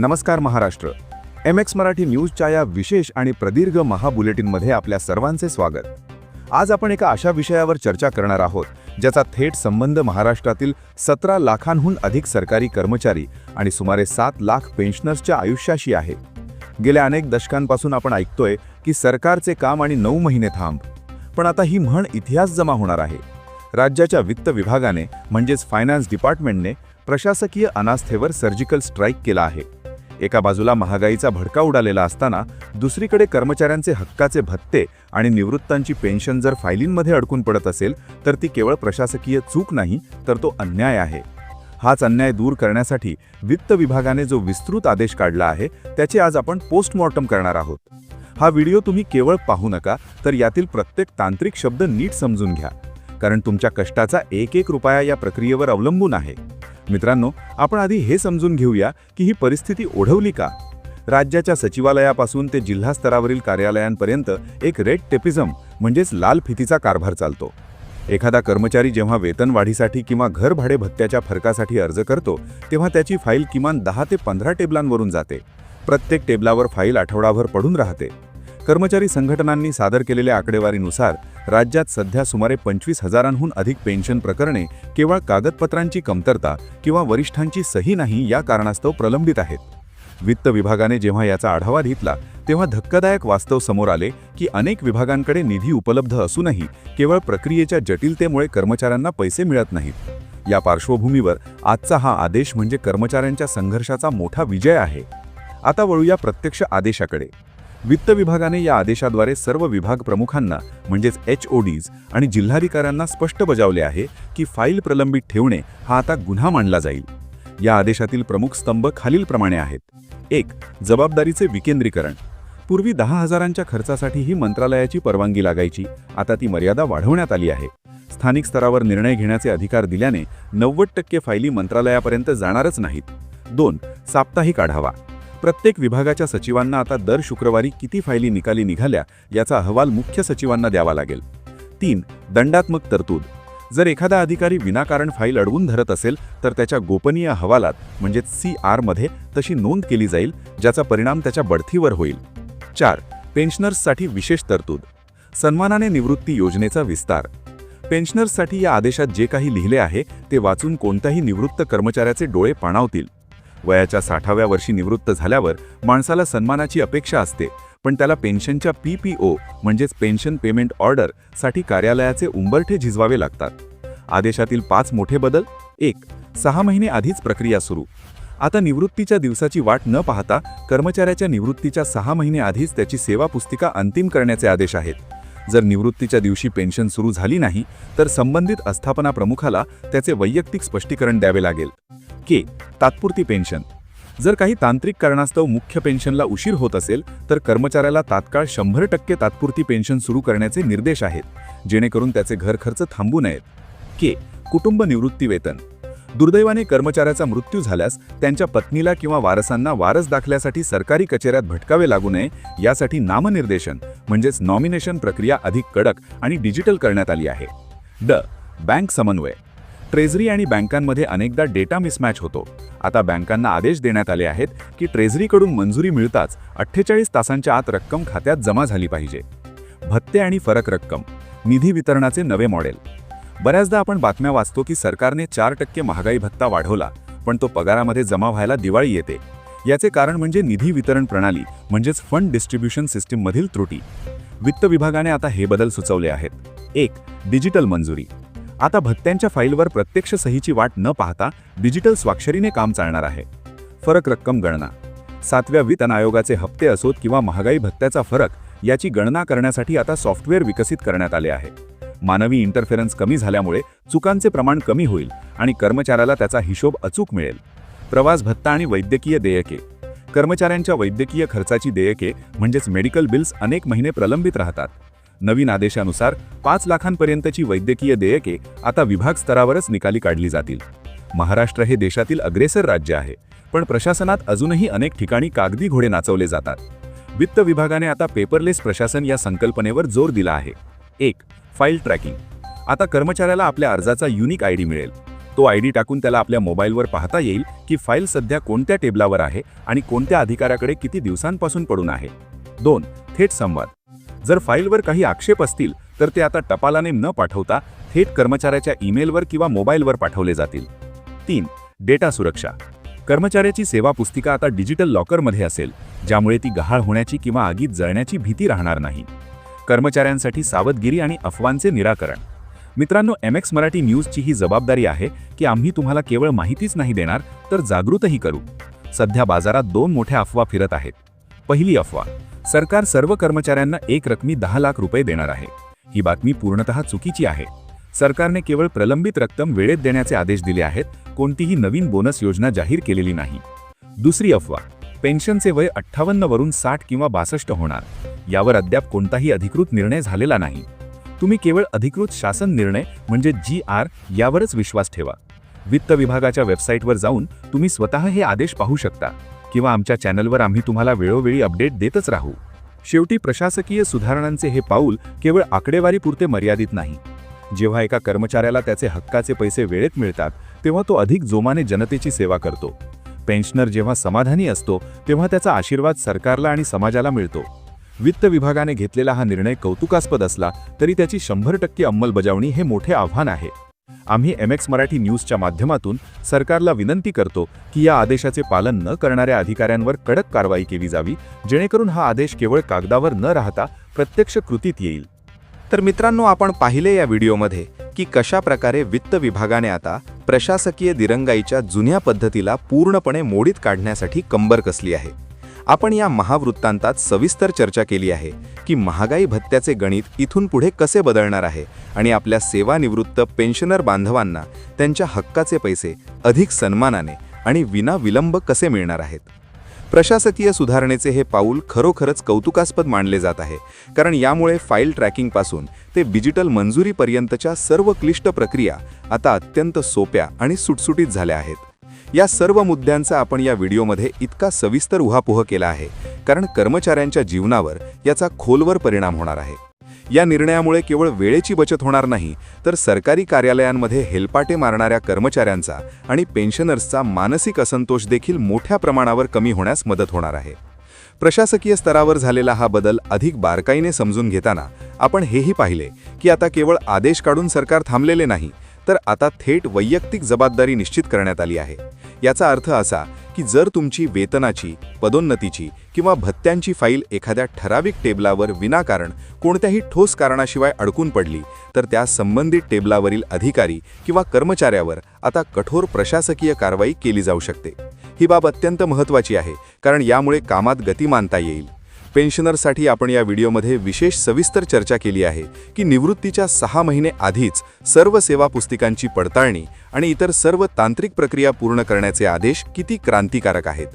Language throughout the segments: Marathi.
नमस्कार महाराष्ट्र. एम एक्स मराठी न्यूजच्या या विशेष आणि प्रदीर्घ महाबुलेटिनमध्ये आपल्या सर्वांचे स्वागत. आज आपण एका अशा विषयावर चर्चा करणार आहोत ज्याचा थेट संबंध महाराष्ट्रातील सतरा लाखांहून अधिक सरकारी कर्मचारी आणि सुमारे सात लाख पेन्शनर्सच्या आयुष्याशी आहे. गेल्या अनेक दशकांपासून आपण ऐकतोय की सरकारचे काम आणि नऊ महिने थांब. पण आता ही म्हण इतिहास जमा होणार आहे. राज्याच्या वित्त विभागाने म्हणजेच फायनान्स डिपार्टमेंटने प्रशासकीय अनास्थेवर सर्जिकल स्ट्राईक केला आहे. एका बाजूला महागाईचा भडका उडालेला असताना दुसरीकडे कर्मचाऱ्यांचे हक्काचे भत्ते आणि निवृत्तांची पेन्शन जर फायलींमध्ये अडकून पडत असेल तर ती केवळ प्रशासकीय चूक नाही तर तो अन्याय आहे. हाच अन्याय दूर करण्यासाठी वित्त विभागाने जो विस्तृत आदेश काढला आहे त्याचे आज आपण पोस्टमॉर्टम करणार आहोत. हा व्हिडिओ तुम्ही केवळ पाहू नका तर यातील प्रत्येक तांत्रिक शब्द नीट समजून घ्या. कारण तुमच्या कष्टाचा एक एक रुपया या प्रक्रियेवर अवलंबून आहे. मित्रांनो आपण आधी हे समजून घेऊया की ही परिस्थिती ओढवली का? राज्याच्या सचिवालयापासून ते जिल्हा स्तरावरील कार्यालयांपर्यंत एक रेड टेपिझम म्हणजेच लाल फितीचा कारभार चालतो. एखादा कर्मचारी जेव्हा वेतनवाढीसाठी किंवा घर भाडे भत्त्याच्या फरकासाठी अर्ज करतो तेव्हा त्याची फाईल किमान दहा ते पंधरा टेबलांवरून जाते. प्रत्येक टेबलावर फाईल आठवडाभर पडून राहते. कर्मचारी संघटनांनी सादर केलेल्या आकडेवारीनुसार राज्यात सध्या सुमारे पंचवीस हजारांहून अधिक पेन्शन प्रकरणे केवळ कागदपत्रांची कमतरता किंवा वरिष्ठांची सही नाही या कारणास्तव प्रलंबित आहेत. वित्त विभागाने जेव्हा याचा आढावा घेतला तेव्हा धक्कादायक वास्तव समोर आले की अनेक विभागांकडे निधी उपलब्ध असूनही केवळ प्रक्रियेच्या जटिलतेमुळे कर्मचाऱ्यांना पैसे मिळत नाहीत. या पार्श्वभूमीवर आजचा हा आदेश म्हणजे कर्मचाऱ्यांच्या संघर्षाचा मोठा विजय आहे. आता वळूया प्रत्यक्ष आदेशाकडे. वित्त विभागाने या आदेशाद्वारे सर्व विभाग प्रमुखांना म्हणजेच एच ओ डीज आणि जिल्हाधिकाऱ्यांना स्पष्ट बजावले आहे की फाईल प्रलंबित ठेवणे हा आता गुन्हा मानला जाईल. या आदेशातील प्रमुख स्तंभ खालीलप्रमाणे आहेत. एक जबाबदारीचे विकेंद्रीकरण. पूर्वी दहा हजारांच्या खर्चासाठी ही मंत्रालयाची परवानगी लागायची आता ती मर्यादा वाढवण्यात आली आहे. स्थानिक स्तरावर निर्णय घेण्याचे अधिकार दिल्याने नव्वद टक्के फायली मंत्रालयापर्यंत जाणारच नाहीत. दोन साप्ताहिक आढावा. प्रत्येक विभागाच्या सचिवांना आता दर शुक्रवारी किती फायली निकाली निघाल्या याचा अहवाल मुख्य सचिवांना द्यावा लागेल. तीन दंडात्मक तरतूद. जर एखादा अधिकारी विनाकारण फाईल अडवून धरत असेल तर त्याच्या गोपनीय अहवालात म्हणजेच सी आरमध्ये तशी नोंद केली जाईल ज्याचा परिणाम त्याच्या बढतीवर होईल. चार पेन्शनर्ससाठी विशेष तरतूद. सन्मानाने निवृत्ती योजनेचा विस्तार. पेन्शनर्ससाठी या आदेशात जे काही लिहिले आहे ते वाचून कोणत्याही निवृत्त कर्मचाऱ्याचे डोळे पाणावतील. वयाच्या साठाव्या वर्षी निवृत्त झाल्यावर माणसाला सन्मानाची अपेक्षा असते पण त्याला पेन्शनच्या पी पी ओ म्हणजेच पेन्शन पेमेंट ऑर्डरसाठी कार्यालयाचे उंबरठे झिजवावे लागतात. आदेशातील पाच मोठे बदल. एक सहा महिने आधीच प्रक्रिया सुरू. आता निवृत्तीच्या दिवसाची वाट न पाहता कर्मचाऱ्याच्या निवृत्तीच्या सहा महिने आधीच त्याची सेवा पुस्तिका अंतिम करण्याचे आदेश आहेत. जर निवृत्तीच्या दिवशी पेन्शन सुरू झाली नाही तर संबंधित आस्थापना प्रमुखाला त्याचे वैयक्तिक स्पष्टीकरण द्यावे लागेल. के तात्पुरती पेन्शन. जर काही तांत्रिक कारणास्तव मुख्य पेन्शनला उशीर होत असेल तर कर्मचाऱ्याला तात्काळ शंभर टक्के तात्पुरती पेन्शन सुरू करण्याचे निर्देश आहेत जेणेकरून त्याचे घर खर्च थांबू नयेत. के कुटुंब निवृत्ती वेतन. दुर्दैवाने कर्मचाऱ्याचा मृत्यू झाल्यास त्यांच्या पत्नीला किंवा वारसांना वारस दाखल्यासाठी सरकारी कचेऱ्यात भटकावे लागू नये यासाठी नामनिर्देशन म्हणजेच नॉमिनेशन प्रक्रिया अधिक कडक आणि डिजिटल करण्यात आली आहे. ड. बँक समन्वय. ट्रेझरी आणि बँकांमध्ये अनेकदा डेटा मिसमॅच होतो. आता बँकांना आदेश देण्यात आले आहेत की ट्रेझरीकडून मंजुरी मिळताच अठ्ठेचाळीस तासांच्या आत रक्कम खात्यात जमा झाली पाहिजे. भत्ते आणि फरक रक्कम निधी वितरणाचे नवे मॉडेल. बऱ्याचदा आपण बातम्या वाचतो की सरकारने चार टक्के महागाई भत्ता वाढवला पण तो पगारामध्ये जमा व्हायला दिवाळी येते. याचे कारण म्हणजे निधी वितरण प्रणाली म्हणजेच फंड डिस्ट्रीब्युशन सिस्टीममधील त्रुटी. वित्त विभागाने आता हे बदल सुचवले आहेत. एक डिजिटल मंजुरी. आता भत्त्यांच्या फाईलवर प्रत्यक्ष सहीची वाट न पाहता डिजिटल स्वाक्षरीने काम चालणार आहे. फरक रक्कम गणना. सातव्या वितन आयोगाचे हप्ते असोत किंवा महागाई भत्त्याचा फरक याची गणना करण्यासाठी आता सॉफ्टवेअर विकसित करण्यात आले आहे. मानवी इंटरफेरन्स कमी झाल्यामुळे चुकांचे प्रमाण कमी होईल आणि कर्मचाऱ्याला त्याचा हिशोब अचूक मिळेल. प्रवास भत्ता आणि वैद्यकीय देयके. कर्मचाऱ्यांच्या वैद्यकीय खर्चाची देयके म्हणजेच मेडिकल बिल्स अनेक महिने प्रलंबित राहतात. नवीन आदेशानुसार पाच लाखांपर्यंतची वैद्यकीय देयके आता विभाग स्तरावरच निकाली काढली जातील. महाराष्ट्र हे देशातील अग्रेसर राज्य आहे पण प्रशासनात अजूनही अनेक ठिकाणी कागदी घोडे नाचवले जातात. वित्त विभागाने आता पेपरलेस प्रशासन या संकल्पनेवर जोर दिला आहे. एक फाईल ट्रॅकिंग. आता कर्मचाऱ्याला आपल्या अर्जाचा युनिक आय डी मिळेल. तो आय डी टाकून त्याला आपल्या मोबाईलवर पाहता येईल की फाईल सध्या कोणत्या टेबलावर आहे आणि कोणत्या अधिकाऱ्याकडे किती दिवसांपासून पडून आहे. दोन थेट संवाद. जर फाईलवर काही आक्षेप असतील तर ते आता टपालाने न पाठवता थेट कर्मचाऱ्याच्या ईमेलवर किंवा मोबाईलवर पाठवले जातील. तीन डेटा सुरक्षा. कर्मचाऱ्याची सेवा पुस्तिका आता डिजिटल लॉकरमध्ये असेल ज्यामुळे ती गहाळ होण्याची किंवा आगीत जळण्याची भीती राहणार नाही. कर्मचाऱ्यांसाठी सावधगिरी आणि अफवांचे निराकरण. मित्रांनो एम एक्स मराठी न्यूजची ही जबाबदारी आहे की आम्ही तुम्हाला केवळ माहितीच नाही देणार तर जागृतही करू. सध्या बाजारात दोन मोठ्या अफवा फिरत आहेत. पहिली अफवा सरकार सर्व कर्मचाऱ्यांना एक रकमी दहा लाख रुपये देणार आहे. ही बातमी पूर्णतः चुकीची आहे. सरकारने केवळ प्रलंबित रक्कम वेळेत देण्याचे आदेश दिले आहेत कोणतीही नवीन बोनस योजना जाहीर केलेली नाही. दुसरी अफवा पेन्शनचे वय अठ्ठावन्न वरून साठ किंवा बासष्ट होणार. यावर अद्याप कोणताही अधिकृत निर्णय झालेला नाही. तुम्ही केवळ अधिकृत शासन निर्णय म्हणजे जी आर यावरच विश्वास ठेवा. वित्त विभागाच्या वेबसाईटवर जाऊन तुम्ही स्वतः हे आदेश पाहू शकता. किंवा आमच्या चॅनलवर आम्ही तुम्हाला वेळोवेळी अपडेट देतच राहू. शेवटी प्रशासकीय सुधारणांचे हे पाऊल केवळ आकडेवारीपुरते मर्यादित नाही. जेव्हा एका कर्मचाऱ्याला त्याचे हक्काचे पैसे वेळेत मिळतात तेव्हा तो अधिक जोमाने जनतेची सेवा करतो. पेन्शनर जेव्हा समाधानी असतो तेव्हा त्याचा आशीर्वाद सरकारला आणि समाजाला मिळतो. वित्त विभागाने घेतलेला हा निर्णय कौतुकास्पद असला तरी त्याची शंभर टक्के अंमलबजावणी हे मोठे आव्हान आहे. आम्ही एम एक्स मराठी न्यूजच्या माध्यमातून सरकारला विनंती करतो की या आदेशाचे पालन न करणाऱ्या अधिकाऱ्यांवर कडक कारवाई केली जावी जेणेकरून हा आदेश केवळ कागदावर न राहता प्रत्यक्ष कृतीत येईल. तर मित्रांनो आपण पाहिले या व्हिडिओमध्ये की कशा प्रकारे वित्त विभागाने आता प्रशासकीय दिरंगाईच्या जुन्या पद्धतीला पूर्णपणे मोडीत काढण्यासाठी कंबर कसली आहे. आपण या महावृत्तांतात सविस्तर चर्चा केली आहे की महागाई भत्त्याचे गणित इथून पुढे कसे बदलणार आहे आणि आपल्या सेवानिवृत्त पेन्शनर बांधवांना त्यांच्या हक्काचे पैसे अधिक सन्मानाने आणि विना विलंब कसे मिळणार आहेत? प्रशासकीय सुधारणेचे हे पाऊल खरोखरच कौतुकास्पद मानले जात आहे कारण यामुळे फाईल ट्रॅकिंगपासून ते डिजिटल मंजुरीपर्यंतच्या सर्व क्लिष्ट प्रक्रिया आता अत्यंत सोप्या आणि सुटसुटीत झाल्या आहेत. या सर्व मुद्द्यांचा आपण या व्हिडिओमध्ये इतका सविस्तर उहापोह केला आहे कारण कर्मचाऱ्यांच्या जीवनावर याचा खोलवर परिणाम होणार आहे. या निर्णयामुळे केवळ वेळेची बचत होणार नाही तर सरकारी कार्यालयांमध्ये हेलपाटे मारणाऱ्या कर्मचाऱ्यांचा आणि पेन्शनर्सचा मानसिक असंतोष देखील मोठ्या प्रमाणावर कमी होण्यास मदत होणार आहे. प्रशासकीय स्तरावर झालेला हा बदल अधिक बारकाईने समजून घेताना आपण हेही पाहिले की आता केवळ आदेश काढून सरकार थांबलेले नाही तर आता थेट वैयक्तिक जबाबदारी निश्चित करण्यात आली आहे. याचा अर्थ असा की जर तुमची वेतनाची पदोन्नतीची किंवा भत्त्यांची फाईल एखाद्या ठराविक टेबलावर विनाकारण कोणत्याही ठोस कारणाशिवाय अडकून पडली तर त्या संबंधित टेबलावरील अधिकारी किंवा कर्मचाऱ्यावर आता कठोर प्रशासकीय कारवाई केली जाऊ शकते. ही बाब अत्यंत महत्त्वाची आहे कारण यामुळे कामात गती मानता येईल. पेन्शनरसाठी आपण या व्हिडिओमध्ये विशेष सविस्तर चर्चा केली आहे की निवृत्तीच्या सहा महिने आधीच सर्व सेवा पुस्तिकांची पडताळणी आणि इतर सर्व तांत्रिक प्रक्रिया पूर्ण करण्याचे आदेश किती क्रांतिकारक आहेत?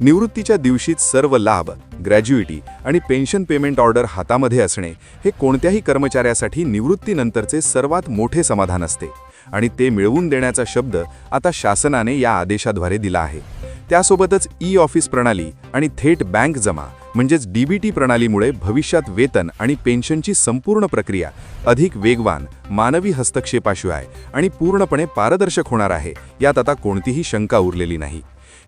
निवृत्तीच्या दिवशीच सर्व लाभ ग्रॅज्युइटी आणि पेन्शन पेमेंट ऑर्डर हातामध्ये असणे हे कोणत्याही कर्मचाऱ्यासाठी निवृत्तीनंतरचे सर्वात मोठे समाधान असते. आणि ते मिळवून देण्याचा शब्द आता शासनाने या आदेशाद्वारे दिला आहे. त्यासोबतच ई ऑफिस प्रणाली आणि थेट बँक जमा म्हणजेच डीबीटी प्रणालीमुळे भविष्यात वेतन आणि पेन्शनची संपूर्ण प्रक्रिया अधिक वेगवान मानवी हस्तक्षेपाशिवाय आणि पूर्णपणे पारदर्शक होणार आहे यात आता कोणतीही शंका उरलेली नाही.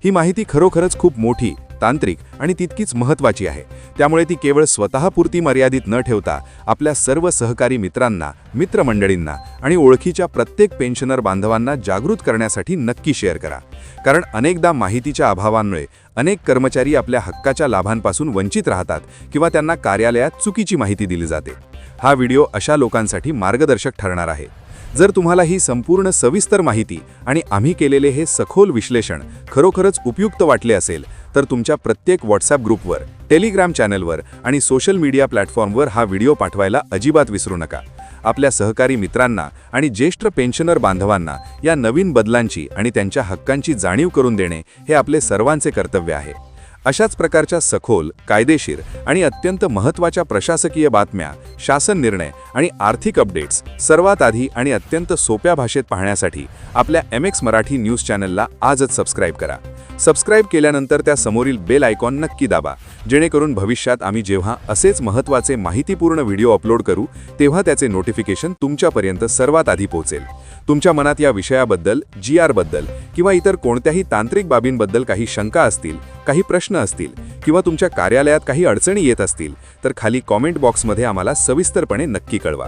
ही माहिती खरोखरच खूप मोठी तांत्रिक आणि तितकीच महत्त्वाची आहे. त्यामुळे ती केवळ स्वतःपुरती मर्यादित न ठेवता आपल्या सर्व सहकारी मित्रांना मित्रमंडळींना आणि ओळखीच्या प्रत्येक पेन्शनर बांधवांना जागृत करण्यासाठी नक्की शेअर करा. कारण अनेकदा माहितीच्या अभावांमुळे अनेक कर्मचारी आपल्या हक्काच्या लाभांपासून वंचित राहतात किंवा त्यांना कार्यालयात चुकीची माहिती दिली जाते. हा व्हिडिओ अशा लोकांसाठी मार्गदर्शक ठरणार आहे. जर तुम्हाला ही संपूर्ण सविस्तर माहिती आणि आम्ही केलेले हे सखोल विश्लेषण खरोखरच उपयुक्त वाटले असेल तर तुमच्या प्रत्येक व्हॉट्सॲप ग्रुपवर टेलिग्राम चॅनलवर आणि सोशल मीडिया प्लॅटफॉर्मवर हा व्हिडिओ पाठवायला अजिबात विसरू नका. आपल्या सहकारी मित्रांना आणि ज्येष्ठ पेन्शनर बांधवांना या नवीन बदलांची आणि त्यांच्या हक्कांची जाणीव करून देणे हे आपले सर्वांचे कर्तव्य आहे. अशाच प्रकारच्या सखोल कायदेशीर आणि अत्यंत महत्त्वाच्या प्रशासकीय बातम्या शासन निर्णय आणि आर्थिक अपडेट्स सर्वात आधी आणि अत्यंत सोप्या भाषेत पाहण्यासाठी आपल्या एम एक्स मराठी न्यूज चॅनलला आजच सबस्क्राईब करा. सबस्क्राईब केल्यानंतर त्या समोरील बेल आयकॉन नक्की दाबा. जेणेकरून भविष्यात आम्ही जेव्हा असेच महत्त्वाचे माहितीपूर्ण व्हिडिओ अपलोड करू तेव्हा त्याचे नोटिफिकेशन तुमच्यापर्यंत सर्वात आधी पोहोचेल. तुमच्या मनात या विषयाबद्दल जी आरबद्दल किंवा इतर कोणत्याही तांत्रिक बाबींबद्दल काही शंका असतील काही प्रश्न असतील किंवा तुमच्या कार्यालयात काही अडचणी येत असतील तर खाली कॉमेंट बॉक्समध्ये आम्हाला सविस्तरपणे नक्की कळवा.